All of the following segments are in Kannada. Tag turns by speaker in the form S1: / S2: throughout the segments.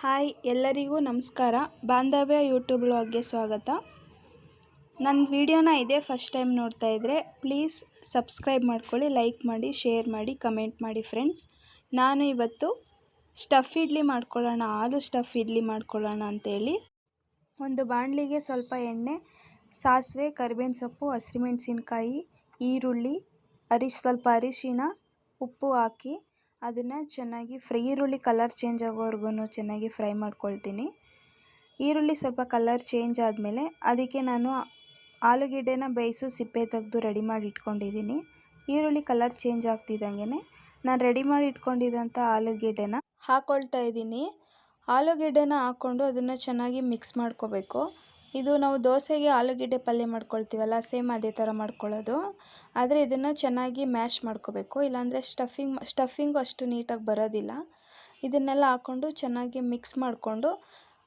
S1: ಹಾಯ್, ಎಲ್ಲರಿಗೂ ನಮಸ್ಕಾರ. ಬಾಂಧವ್ಯ ಯೂಟ್ಯೂಬ್ ಬ್ಲಾಗ್ಗೆ ಸ್ವಾಗತ. ನನ್ನ ವಿಡಿಯೋನ ಇದೇ ಫಸ್ಟ್ ಟೈಮ್ ನೋಡ್ತಾ ಇದ್ದರೆ ಪ್ಲೀಸ್ ಸಬ್ಸ್ಕ್ರೈಬ್ ಮಾಡ್ಕೊಳ್ಳಿ, ಲೈಕ್ ಮಾಡಿ, ಶೇರ್ ಮಾಡಿ, ಕಮೆಂಟ್ ಮಾಡಿ ಫ್ರೆಂಡ್ಸ್. ನಾನು ಇವತ್ತು ಸ್ಟಫ್ ಇಡ್ಲಿ ಮಾಡ್ಕೊಳ್ಳೋಣ ಆಲೂ ಸ್ಟಫ್ ಇಡ್ಲಿ ಮಾಡ್ಕೊಳ್ಳೋಣ ಅಂತೇಳಿ. ಒಂದು ಬಾಣಲಿಗೆ ಸ್ವಲ್ಪ ಎಣ್ಣೆ, ಸಾಸಿವೆ, ಕರಿಬೇವಿನ ಸೊಪ್ಪು, ಹಸಿಮೆಣಸಿನ್ಕಾಯಿ, ಈರುಳ್ಳಿ, ಅರಿಶ್, ಸ್ವಲ್ಪ ಅರಿಶಿನ ಉಪ್ಪು ಹಾಕಿ ಅದನ್ನು ಚೆನ್ನಾಗಿ ಫ್ರೈ, ಈರುಳ್ಳಿ ಕಲರ್ ಚೇಂಜ್ ಆಗೋವರೆಗೂ ಚೆನ್ನಾಗಿ ಫ್ರೈ ಮಾಡ್ಕೊಳ್ತೀನಿ. ಈರುಳ್ಳಿ ಸ್ವಲ್ಪ ಕಲರ್ ಚೇಂಜ್ ಆದಮೇಲೆ ಅದಕ್ಕೆ ನಾನು ಆಲೂಗೆಡ್ಡೆನ ಬೇಯಿಸು ಸಿಪ್ಪೆ ತೆಗೆದು ರೆಡಿ ಮಾಡಿ ಇಟ್ಕೊಂಡಿದ್ದೀನಿ ಈರುಳ್ಳಿ ಕಲರ್ ಚೇಂಜ್ ಆಗ್ತಿದ್ದಂಗೆ ನಾನು ರೆಡಿ ಮಾಡಿ ಇಟ್ಕೊಂಡಿದ್ದಂಥ ಆಲೂಗೆಡ್ಡೆನ ಹಾಕ್ಕೊಳ್ತಾ ಇದ್ದೀನಿ ಆಲೂಗೆಡ್ಡೆನ ಹಾಕ್ಕೊಂಡು ಅದನ್ನು ಚೆನ್ನಾಗಿ ಮಿಕ್ಸ್ ಮಾಡ್ಕೋಬೇಕು. ಇದು ನಾವು ದೋಸೆಗೆ ಆಲೂಗೆಡ್ಡೆ ಪಲ್ಯ ಮಾಡ್ಕೊಳ್ತೀವಲ್ಲ, ಸೇಮ್ ಅದೇ ಥರ ಮಾಡ್ಕೊಳ್ಳೋದು. ಆದರೆ ಇದನ್ನು ಚೆನ್ನಾಗಿ ಮ್ಯಾಶ್ ಮಾಡ್ಕೋಬೇಕು. ಇಲ್ಲಾಂದರೆ ಸ್ಟಫಿಂಗ್, ಸ್ಟಫಿಂಗು ಅಷ್ಟು ನೀಟಾಗಿ ಬರೋದಿಲ್ಲ. ಇದನ್ನೆಲ್ಲ ಹಾಕ್ಕೊಂಡು ಚೆನ್ನಾಗಿ ಮಿಕ್ಸ್ ಮಾಡಿಕೊಂಡು,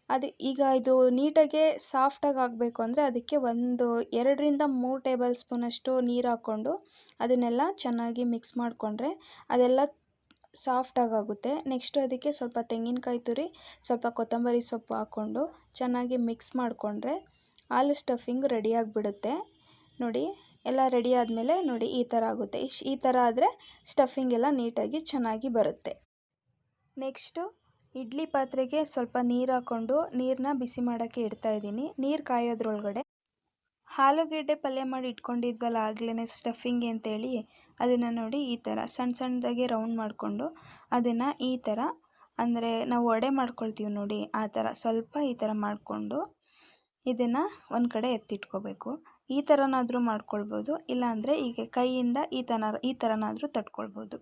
S1: ಅದು ಈಗ ಇದು ನೀಟಾಗಿ ಸಾಫ್ಟಾಗಿ ಆಗಬೇಕು ಅಂದರೆ ಅದಕ್ಕೆ ಒಂದು ಎರಡರಿಂದ ಮೂರು ಟೇಬಲ್ ಸ್ಪೂನಷ್ಟು ನೀರು ಹಾಕ್ಕೊಂಡು ಅದನ್ನೆಲ್ಲ ಚೆನ್ನಾಗಿ ಮಿಕ್ಸ್ ಮಾಡಿಕೊಂಡ್ರೆ ಅದೆಲ್ಲ ಸಾಫ್ಟಾಗಿ ಆಗುತ್ತೆ ನೆಕ್ಸ್ಟು ಅದಕ್ಕೆ ಸ್ವಲ್ಪ ತೆಂಗಿನಕಾಯಿ ತುರಿ, ಸ್ವಲ್ಪ ಕೊತ್ತಂಬರಿ ಸೊಪ್ಪು ಹಾಕ್ಕೊಂಡು ಚೆನ್ನಾಗಿ ಮಿಕ್ಸ್ ಮಾಡಿಕೊಂಡ್ರೆ ಆಲೂ ಸ್ಟಫಿಂಗ್ ರೆಡಿ ಆಗಿಬಿಡುತ್ತೆ. ನೋಡಿ, ಎಲ್ಲ ರೆಡಿ ಆದಮೇಲೆ ನೋಡಿ ಈ ಥರ ಆಗುತ್ತೆ. ಇಶ್, ಈ ಥರ ಆದರೆ ಸ್ಟಫಿಂಗ್ ಎಲ್ಲ ನೀಟಾಗಿ ಚೆನ್ನಾಗಿ ಬರುತ್ತೆ. ನೆಕ್ಸ್ಟು ಇಡ್ಲಿ ಪಾತ್ರೆಗೆ ಸ್ವಲ್ಪ ನೀರು ಹಾಕ್ಕೊಂಡು ನೀರನ್ನ ಬಿಸಿ ಮಾಡೋಕ್ಕೆ ಇಡ್ತಾಯಿದ್ದೀನಿ ನೀರು ಕಾಯೋದ್ರೊಳಗಡೆ ಆಲೂಗೆಡ್ಡೆ ಪಲ್ಯ ಮಾಡಿ ಇಟ್ಕೊಂಡಿದ್ವಲ್ಲ ಆಗ್ಲೇ ಸ್ಟಫಿಂಗ್ ಅಂತೇಳಿ ಅದನ್ನು ನೋಡಿ ಈ ಥರ ಸಣ್ಣ ಸಣ್ಣದಾಗಿ ರೌಂಡ್ ಮಾಡಿಕೊಂಡು ಅದನ್ನು ಈ ಥರ ಅಂದರೆ ನಾವು ವಡೆ ಮಾಡ್ಕೊಳ್ತೀವಿ ನೋಡಿ ಆ ಥರ ಸ್ವಲ್ಪ ಈ ಥರ ಮಾಡಿಕೊಂಡು ಇದನ್ನು ಒಂದು ಕಡೆ ಎತ್ತಿಟ್ಕೋಬೇಕು. ಈ ಥರನಾದರೂ ಮಾಡ್ಕೊಳ್ಬೋದು, ಇಲ್ಲಾಂದರೆ ಈಗ ಕೈಯಿಂದ ಈ ಥರ ಈ ಥರನಾದರೂ ತಟ್ಕೊಳ್ಬೋದು.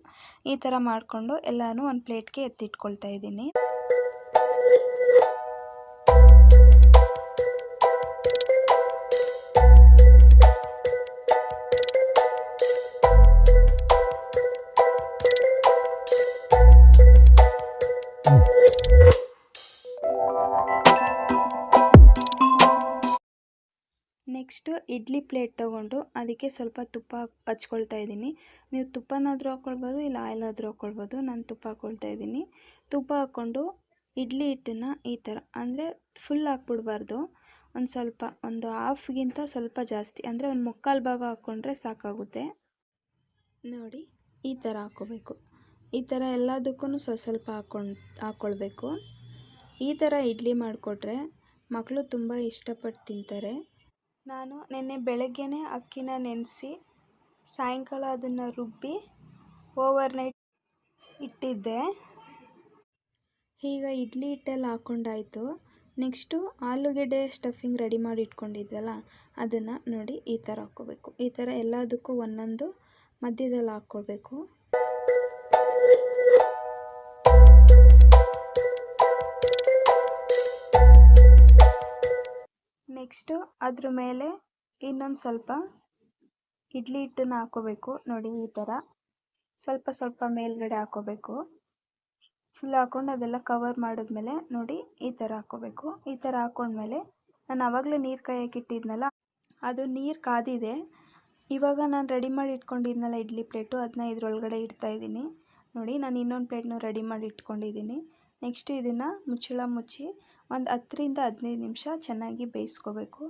S1: ಈ ಥರ ಮಾಡಿಕೊಂಡು ಎಲ್ಲನೂ ಒಂದು ಪ್ಲೇಟ್ಗೆ ಎತ್ತಿಟ್ಕೊಳ್ತಾ ಇದ್ದೀನಿ. ನೆಕ್ಸ್ಟು ಇಡ್ಲಿ ಪ್ಲೇಟ್ ತೊಗೊಂಡು ಅದಕ್ಕೆ ಸ್ವಲ್ಪ ತುಪ್ಪ ಹಚ್ಕೊಳ್ತಾ ಇದ್ದೀನಿ. ನೀವು ತುಪ್ಪನಾದರೂ ಹಾಕ್ಕೊಳ್ಬೋದು, ಇಲ್ಲ ಆಯಿಲ್ ಆದರೂ ಹಾಕ್ಕೊಳ್ಬೋದು, ನಾನು ತುಪ್ಪ ಹಾಕ್ಕೊಳ್ತಾ ಇದ್ದೀನಿ. ತುಪ್ಪ ಹಾಕ್ಕೊಂಡು ಇಡ್ಲಿ ಹಿಟ್ಟನ್ನು ಈ ಥರ, ಅಂದರೆ ಫುಲ್ ಹಾಕ್ಬಿಡ್ಬಾರ್ದು. ಒಂದು ಸ್ವಲ್ಪ, ಒಂದು ಹಾಫ್ಗಿಂತ ಸ್ವಲ್ಪ ಜಾಸ್ತಿ, ಅಂದರೆ ಒಂದು ಮುಕ್ಕಾಲು ಭಾಗ ಹಾಕ್ಕೊಂಡ್ರೆ ಸಾಕಾಗುತ್ತೆ. ನೋಡಿ, ಈ ಥರ ಹಾಕ್ಕೋಬೇಕು. ಈ ಥರ ಎಲ್ಲದಕ್ಕೂ ಸ್ವಲ್ಪ ಸ್ವಲ್ಪ ಹಾಕ್ಕೊಂಡು, ಹಾಕ್ಕೊಳ್ಬೇಕು. ಈ ಥರ ಇಡ್ಲಿ ಮಾಡಿಕೊಟ್ರೆ ಮಕ್ಕಳು ತುಂಬ ಇಷ್ಟಪಟ್ಟು ತಿಂತಾರೆ. ನಾನು ನೆನ್ನೆ ಬೆಳಗ್ಗೆನೇ ಅಕ್ಕಿನ ನೆನೆಸಿ ಸಾಯಂಕಾಲ ಅದನ್ನು ರುಬ್ಬಿ ಓವರ್ ನೈಟ್ ಇಟ್ಟಿದ್ದೆ. ಈಗ ಇಡ್ಲಿ ಹಿಟ್ಟೆಲ್ಲ ಹಾಕ್ಕೊಂಡಾಯಿತು ನೆಕ್ಸ್ಟು ಆಲೂಗೆಡ್ಡೆ ಸ್ಟಫಿಂಗ್ ರೆಡಿ ಮಾಡಿ ಇಟ್ಕೊಂಡಿದ್ವಲ್ಲ, ಅದನ್ನು ನೋಡಿ ಈ ಥರ ಹಾಕ್ಕೋಬೇಕು. ಈ ಥರ ಎಲ್ಲದಕ್ಕೂ ಒಂದೊಂದು ಮಧ್ಯದಲ್ಲಿ ಹಾಕ್ಕೊಳ್ಬೇಕು. ನೆಕ್ಸ್ಟು ಅದ್ರ ಮೇಲೆ ಇನ್ನೊಂದು ಸ್ವಲ್ಪ ಇಡ್ಲಿ ಹಿಟ್ಟನ್ನು ಹಾಕ್ಕೋಬೇಕು. ನೋಡಿ ಈ ಥರ. ಸ್ವಲ್ಪ ಸ್ವಲ್ಪ ಮೇಲ್ಗಡೆ ಹಾಕ್ಕೋಬೇಕು. ಫುಲ್ ಹಾಕ್ಕೊಂಡು ಅದೆಲ್ಲ ಕವರ್ ಮಾಡಿದ್ಮೇಲೆ ನೋಡಿ ಈ ಥರ ಹಾಕೋಬೇಕು ಈ ಥರ ಹಾಕ್ಕೊಂಡ್ಮೇಲೆ ನಾನು ಆವಾಗಲೇ ನೀರು ಕಾಯಕ್ಕೆ ಇಟ್ಟಿದ್ನಲ್ಲ, ಅದು ನೀರು ಕಾದಿದೆ. ಇವಾಗ ನಾನು ರೆಡಿ ಮಾಡಿ ಇಟ್ಕೊಂಡಿದ್ನಲ್ಲ ಇಡ್ಲಿ ಪ್ಲೇಟು ಅದನ್ನ ಇದ್ರೊಳಗಡೆ ಇಡ್ತಾಯಿದ್ದೀನಿ ನೋಡಿ, ನಾನು ಇನ್ನೊಂದು ಪ್ಲೇಟ್ನೂ ರೆಡಿ ಮಾಡಿ ಇಟ್ಕೊಂಡಿದ್ದೀನಿ. ನೆಕ್ಸ್ಟ್ ಇದನ್ನು ಮುಚ್ಚಳ ಮುಚ್ಚಿ ಒಂದು ಹತ್ತರಿಂದ ಹದಿನೈದು ನಿಮಿಷ ಚೆನ್ನಾಗಿ ಬೇಯಿಸ್ಕೋಬೇಕು.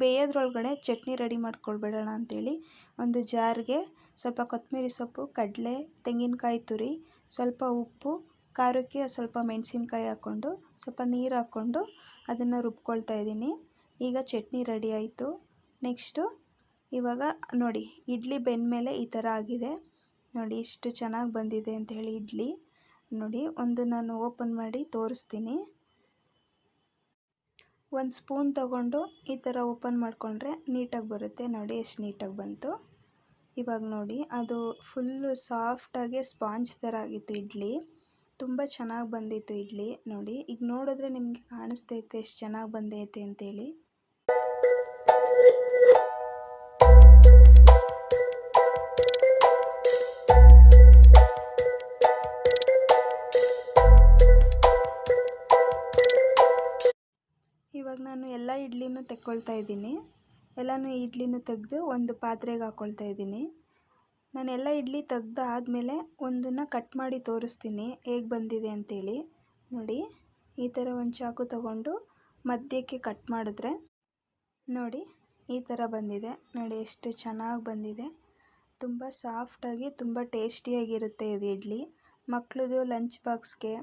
S1: ಬೇಯೋದ್ರೊಳಗಡೆ ಚಟ್ನಿ ರೆಡಿ ಮಾಡ್ಕೊಳ್ಬೇಡೋಣ ಅಂಥೇಳಿ ಒಂದು ಜಾರ್ಗೆ ಸ್ವಲ್ಪ ಕೊತ್ತಂಬರಿ ಸೊಪ್ಪು, ಕಡಲೆ, ತೆಂಗಿನಕಾಯಿ ತುರಿ, ಸ್ವಲ್ಪ ಉಪ್ಪು, ಖಾರಕ್ಕೆ ಸ್ವಲ್ಪ ಮೆಣಸಿನ್ಕಾಯಿ ಹಾಕ್ಕೊಂಡು ಸ್ವಲ್ಪ ನೀರು ಹಾಕ್ಕೊಂಡು ಅದನ್ನು ರುಬ್ಕೊಳ್ತಾ ಇದ್ದೀನಿ. ಈಗ ಚಟ್ನಿ ರೆಡಿ ಆಯಿತು. ನೆಕ್ಸ್ಟು ಇವಾಗ ನೋಡಿ ಇಡ್ಲಿ ಬೆಂದಮೇಲೆ ಈ ಥರ ಆಗಿದೆ. ನೋಡಿ ಎಷ್ಟು ಚೆನ್ನಾಗಿ ಬಂದಿದೆ ಅಂತ ಹೇಳಿ ಇಡ್ಲಿ. ನೋಡಿ, ಒಂದು ನಾನು ಓಪನ್ ಮಾಡಿ ತೋರಿಸ್ತೀನಿ. ಒಂದು ಸ್ಪೂನ್ ತಗೊಂಡು ಈ ಥರ ಓಪನ್ ಮಾಡಿಕೊಂಡ್ರೆ ನೀಟಾಗಿ ಬರುತ್ತೆ. ನೋಡಿ, ಎಷ್ಟು ನೀಟಾಗಿ ಬಂತು. ಇವಾಗ ನೋಡಿ, ಅದು ಫುಲ್ಲು ಸಾಫ್ಟಾಗಿ ಸ್ಪಾಂಜ್ ಥರ ಆಗಿತ್ತು ಇಡ್ಲಿ. ತುಂಬ ಚೆನ್ನಾಗಿ ಬಂದಿತ್ತು ಇಡ್ಲಿ. ನೋಡಿ, ಈಗ ನೋಡಿದ್ರೆ ನಿಮಗೆ ಕಾಣಿಸ್ತೈತೆ, ಎಷ್ಟು ಚೆನ್ನಾಗಿ ಬಂದೈತೆ ಅಂತೇಳಿ. ನಾನು ಎಲ್ಲ ಇಡ್ಲಿನೂ ತೆಕ್ಕೊಳ್ತಾ ಇದ್ದೀನಿ. ಎಲ್ಲನೂ ಇಡ್ಲಿನೂ ತೆಗೆದು ಒಂದು ಪಾತ್ರೆಗೆ ಹಾಕ್ಕೊಳ್ತಾ ಇದ್ದೀನಿ. ನಾನು ಎಲ್ಲ ಇಡ್ಲಿ ತೆಗ್ದು ಆದಮೇಲೆ ಒಂದನ್ನು ಕಟ್ ಮಾಡಿ ತೋರಿಸ್ತೀನಿ. ಹೇಗೆ ಬಂದಿದೆ ಅಂತೇಳಿ. ನೋಡಿ, ಈ ಥರ ಒಂದು ಚಾಕು ತಗೊಂಡು ಮಧ್ಯಕ್ಕೆ ಕಟ್ ಮಾಡಿದ್ರೆ, ನೋಡಿ, ಈ ಥರ ಬಂದಿದೆ. ನೋಡಿ, ಎಷ್ಟು ಚೆನ್ನಾಗಿ ಬಂದಿದೆ. ತುಂಬ ಸಾಫ್ಟಾಗಿ, ತುಂಬ ಟೇಸ್ಟಿಯಾಗಿರುತ್ತೆ ಇದು ಇಡ್ಲಿ. ಮಕ್ಳದು ಲಂಚ್ ಬಾಕ್ಸ್ಗೆ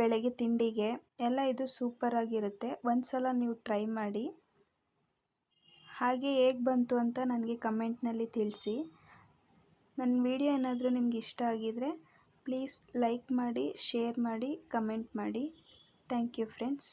S1: ಬೆಳಗ್ಗೆ ತಿಂಡಿಗೆ ಎಲ್ಲ ಇದು ಸೂಪರಾಗಿರುತ್ತೆ ಒಂದು ಸಲ ನೀವು ಟ್ರೈ ಮಾಡಿ. ಹಾಗೆ ಹೇಗೆ ಬಂತು ಅಂತ ನನಗೆ ಕಮೆಂಟ್ನಲ್ಲಿ ತಿಳಿಸಿ. ನನ್ನ ವಿಡಿಯೋ ಏನಾದರೂ ನಿಮ್ಗೆ ಇಷ್ಟ ಆಗಿದರೆ ಪ್ಲೀಸ್ ಲೈಕ್ ಮಾಡಿ ಶೇರ್ ಮಾಡಿ ಕಮೆಂಟ್ ಮಾಡಿ. Thank you friends